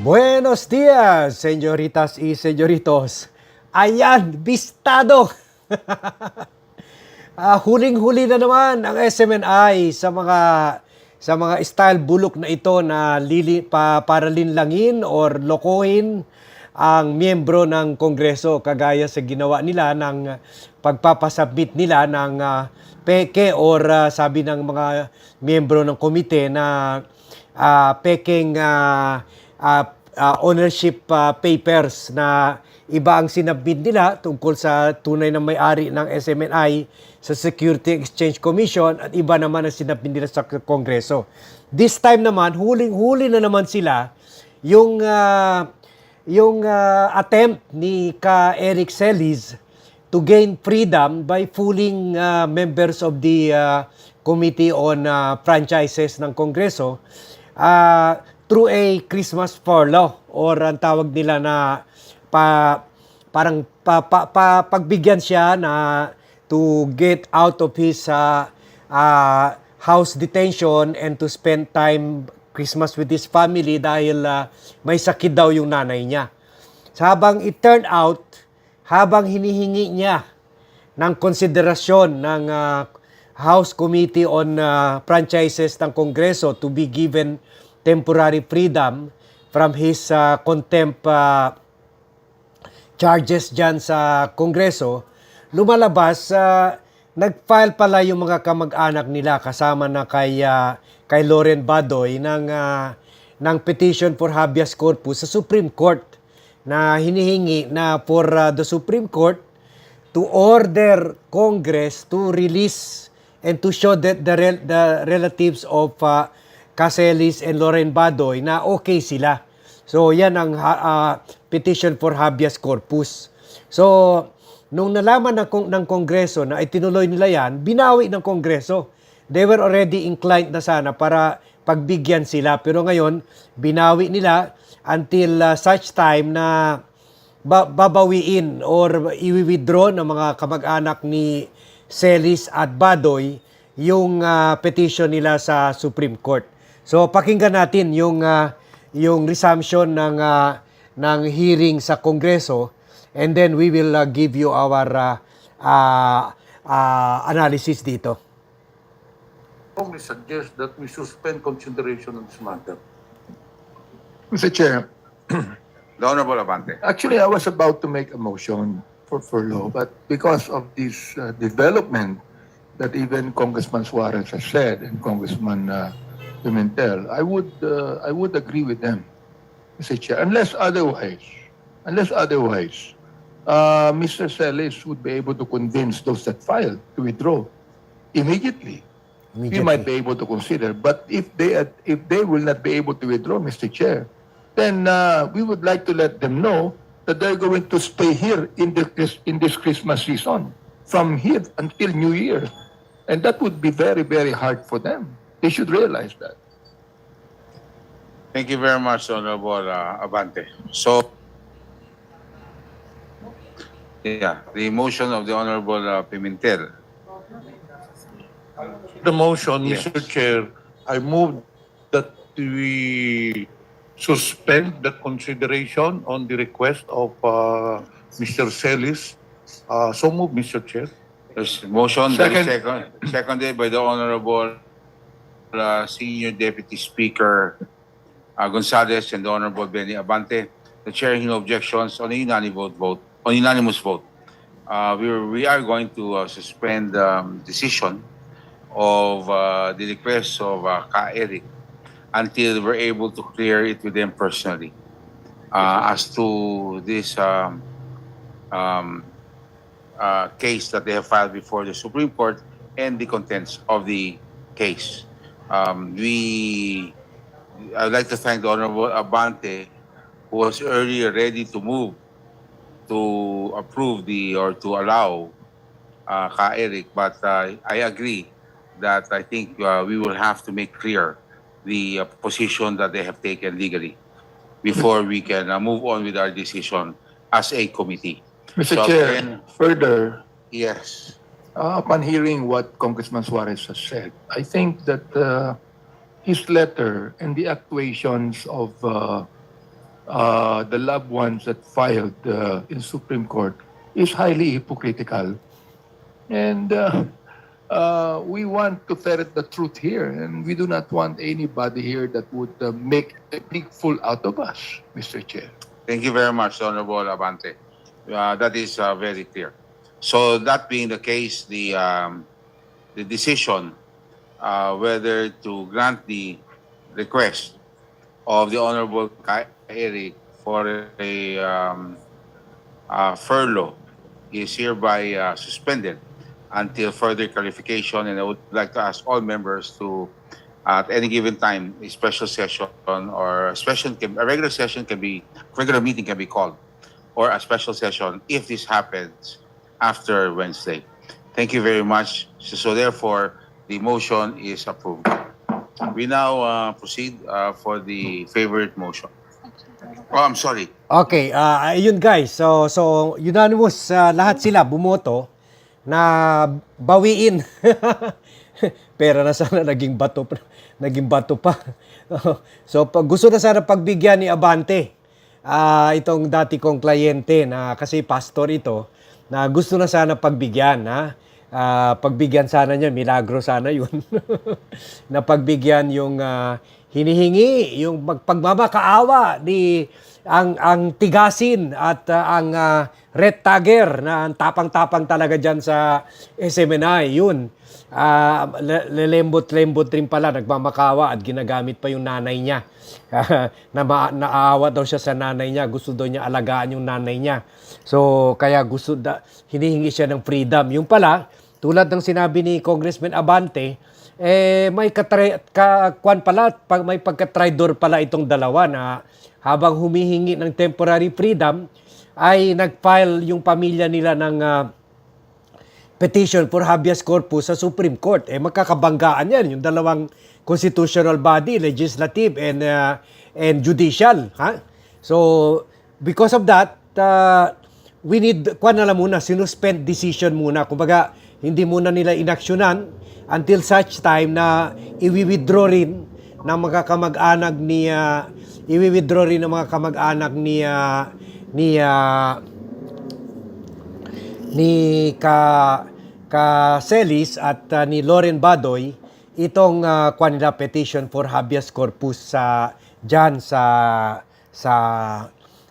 Buenos dias, señoritas y señoritos. Ayan, bistado. Ah, huling-huli na naman ang SMNI sa mga sa mga style bulok na ito na lili, pa, para linlangin or lokohin ang miyembro ng Kongreso kagaya sa ginawa nila ng pagpapasubmit nila ng ah, peke or ah, sabi ng mga miyembro ng komite na ah, peking ah, ah, ah, ownership ah, papers na iba ang sinabit nila tungkol sa tunay na may-ari ng SMNI sa Security Exchange Commission at iba naman ang sinabit nila sa Kongreso. This time naman, huling-huli na naman sila yung ah, yung ah, attempt ni ka Eric Celis to gain freedom by fooling uh, members of the uh, Committee on uh, Franchises ng Kongreso uh, through a Christmas furlough or ang tawag nila na pa parang pa, pa, pa- pagbigyan siya na to get out of his uh, uh, house detention and to spend time Christmas with his family dahil uh, may sakit daw yung nanay niya. So, habang it turned out, habang hinihingi niya ng konsiderasyon ng uh, House Committee on uh, Franchises ng Kongreso to be given temporary freedom from his uh, contempt uh, charges dyan sa Kongreso, lumalabas, uh, nag-file pala yung mga kamag-anak nila kasama na kay, uh, kay Lauren Badoy ng, uh, ng petition for habeas corpus sa Supreme Court na hinihingi na for uh, the Supreme Court to order Congress to release and to show that the, rel- the relatives of uh, Caselis and Lauren Badoy na okay sila. So yan ang ah, petition for habeas corpus. So nung nalaman ng, kong- ng Kongreso na itinuloy nila yan, binawi ng Kongreso. They were already inclined na sana para pagbigyan sila. Pero ngayon, binawi nila until ah, such time na ba- babawiin or i-withdraw ng mga kamag-anak ni Celis at Badoy yung ah, petition nila sa Supreme Court. So pakinggan natin yung ah, yung resumption ng ah, ng hearing sa Kongreso and then we will ah, give you our ah, ah, ah, analysis dito. strongly suggest that we suspend consideration of this matter. Mr. Chair, The Honorable Abante. actually, I was about to make a motion for furlough, but because of this uh, development that even Congressman Suarez has said and Congressman uh, Pimentel, I would uh, I would agree with them, Mr. Chair, unless otherwise, unless otherwise, uh, Mr. Celis would be able to convince those that filed to withdraw immediately. we might be able to consider. But if they if they will not be able to withdraw, Mr. Chair, then uh, we would like to let them know that they're going to stay here in the in this Christmas season from here until New Year, and that would be very very hard for them. They should realize that. Thank you very much, Honorable uh, Abante. So, yeah, the motion of the Honorable uh, Pimentel. The motion, Yes. Mr. Chair, I move that we suspend the consideration on the request of uh, Mr. Celis. Uh, So move, Mr. Chair. There's motion that is Second. second, seconded by the Honorable uh, Senior Deputy Speaker uh, Gonzalez and the Honorable Benny Abante. The chair hearing no objections on a unanimous vote, vote on unanimous vote. Uh, we, we are going to uh, suspend um, decision of uh, the request of uh, Ka Eric until we're able to clear it with them personally. Uh, as to this um, um, uh, case that they have filed before the Supreme Court and the contents of the case. Um, we, I'd like to thank the Honorable Abante, who was earlier ready to move to approve the or to allow uh, Ka Eric, but uh, I agree that I think uh, we will have to make clear the uh, position that they have taken legally before we can uh, move on with our decision as a committee. Mr. So Chair, then- further, Yes. Uh, upon hearing what Congressman Suarez has said, I think that uh, his letter and the actuations of uh, uh, the loved ones that filed uh, in Supreme Court is highly hypocritical. And uh, uh, we want to ferret the truth here, and we do not want anybody here that would uh, make a big fool out of us, Mr. Chair. Thank you very much, Honorable Abante. Uh, that is uh, very clear. So that being the case, the um, the decision uh, whether to grant the request of the Honorable Kai Eric for a um, uh, furlough is hereby uh, suspended until further clarification. And I would like to ask all members to, at any given time, a special session or a special, a regular session can be, regular meeting can be called, or a special session if this happens after Wednesday. Thank you very much. So so therefore, the motion is approved. We now uh, proceed uh, for the favorite motion. Oh, I'm sorry. Okay, ah ayun guys. So so unanimous uh, lahat sila bumoto na bawiin. Pera na sana naging bato pa- naging bato pa. so pag gusto na sana pagbigyan ni Abante ah itong dati kong kliyente na kasi pastor ito na gusto na sana pagbigyan ha. Ah, pagbigyan sana niya, milagro sana yun. na pagbigyan yung ah, hinihingi, yung pagmamakaawa ni ang ang tigasin at ah, ang ah, red tagger na ang tapang-tapang talaga diyan sa SMNI yun. Le- lelembot-lembot rin pala nagmamakawa at ginagamit pa yung nanay niya. Na ma- naawa daw siya sa nanay niya gusto daw niya alagaan yung nanay niya. So kaya gusto da, hinihingi siya ng freedom. Yung pala tulad ng sinabi ni Congressman Abante eh may katry, ka, kwan pala, pag may pagka-tridor pala itong dalawa na habang humihingi ng temporary freedom ay nag-file yung pamilya nila ng ah, petition for habeas corpus sa Supreme Court. Eh magkakabanggaan yan yung dalawang constitutional body, legislative and uh, and judicial, ha? So because of that, uh, we need kuan na lang muna sinuspend decision muna. Kumbaga hindi muna nila inaksyonan until such time na i-withdraw rin ng mga kamag-anak ni uh, i-withdraw rin ng mga kamag-anak ni uh, ni uh, ni ka ka Celis at uh, ni Loren Badoy itong uh, kwan nila petition for habeas corpus sa diyan sa sa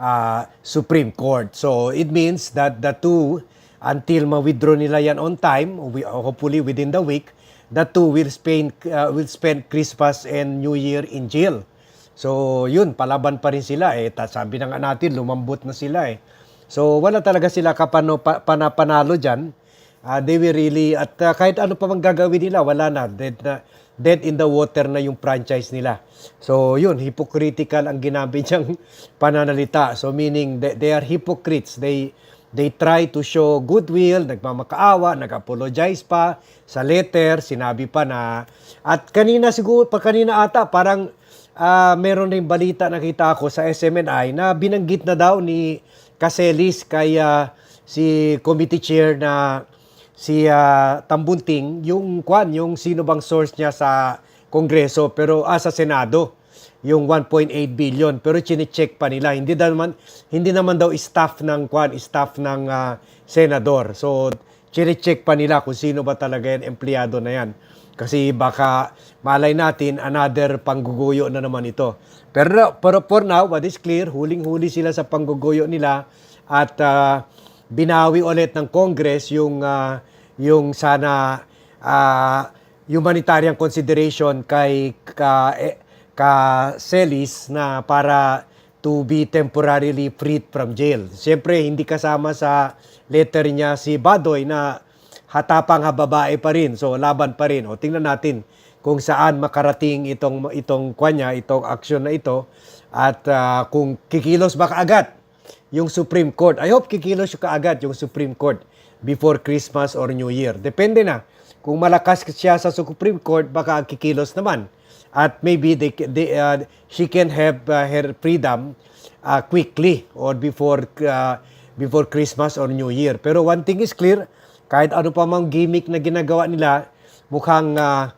uh, Supreme Court. So it means that the two until ma-withdraw nila yan on time, we, hopefully within the week, the two will spend uh, will spend Christmas and New Year in jail. So, yun, palaban pa rin sila eh. Sabi na nga natin, lumambot na sila eh. So, wala talaga sila kapano, pa, panapanalo dyan. Ah, they will really, at ah, kahit ano pa mang gagawin nila, wala na. Dead, na. dead in the water na yung franchise nila. So, yun, hypocritical ang ginamit niyang pananalita. So, meaning, they, they are hypocrites. They, they try to show goodwill, nagmamakaawa, nag-apologize pa sa letter, sinabi pa na at kanina siguro pa kanina ata parang ah, meron ring balita nakita ako sa SMNI na binanggit na daw ni Caselis kay ah, si committee chair na si ah, Tambunting yung kwan yung sino bang source niya sa Kongreso pero ah, sa Senado yung 1.8 billion pero chine-check pa nila. Hindi naman hindi naman daw staff ng kwan staff ng ah, senador. So chine-check pa nila kung sino ba talaga yan empleyado na yan. Kasi baka malay natin another pangguguyo na naman ito. Pero pero for now what is clear huling-huli sila sa pangguguyo nila at ah, binawi ulit ng Congress yung ah, yung sana ah, humanitarian consideration kay ka, eh, ka Celis na para to be temporarily freed from jail. Siyempre, hindi kasama sa letter niya si Badoy na hatapang hababae pa rin. So, laban pa rin. O, tingnan natin kung saan makarating itong, itong kwanya, itong aksyon na ito. At ah, kung kikilos ba kaagad yung Supreme Court. I hope kikilos kaagad yung Supreme Court before Christmas or New Year. Depende na. Kung malakas siya sa Supreme Court, baka kikilos naman. At maybe they, they, uh, she can have uh, her freedom uh, quickly or before uh, before Christmas or New Year. Pero one thing is clear, kahit ano pa mang gimmick na ginagawa nila, mukhang uh,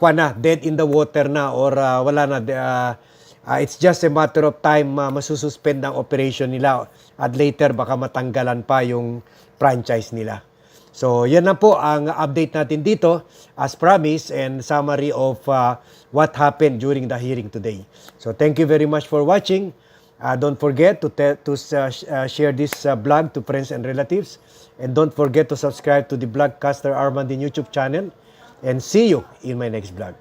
kwa na, dead in the water na or uh, wala na, uh, Ah, it's just a matter of time uh, masususpend ang operation nila at later baka matanggalan pa yung franchise nila. So, yan na po ang update natin dito as promised and summary of uh, what happened during the hearing today. So, thank you very much for watching. Uh, don't forget to, to uh, sh- uh, share this uh, blog to friends and relatives. And don't forget to subscribe to the Blogcaster Armandin YouTube channel. And see you in my next vlog.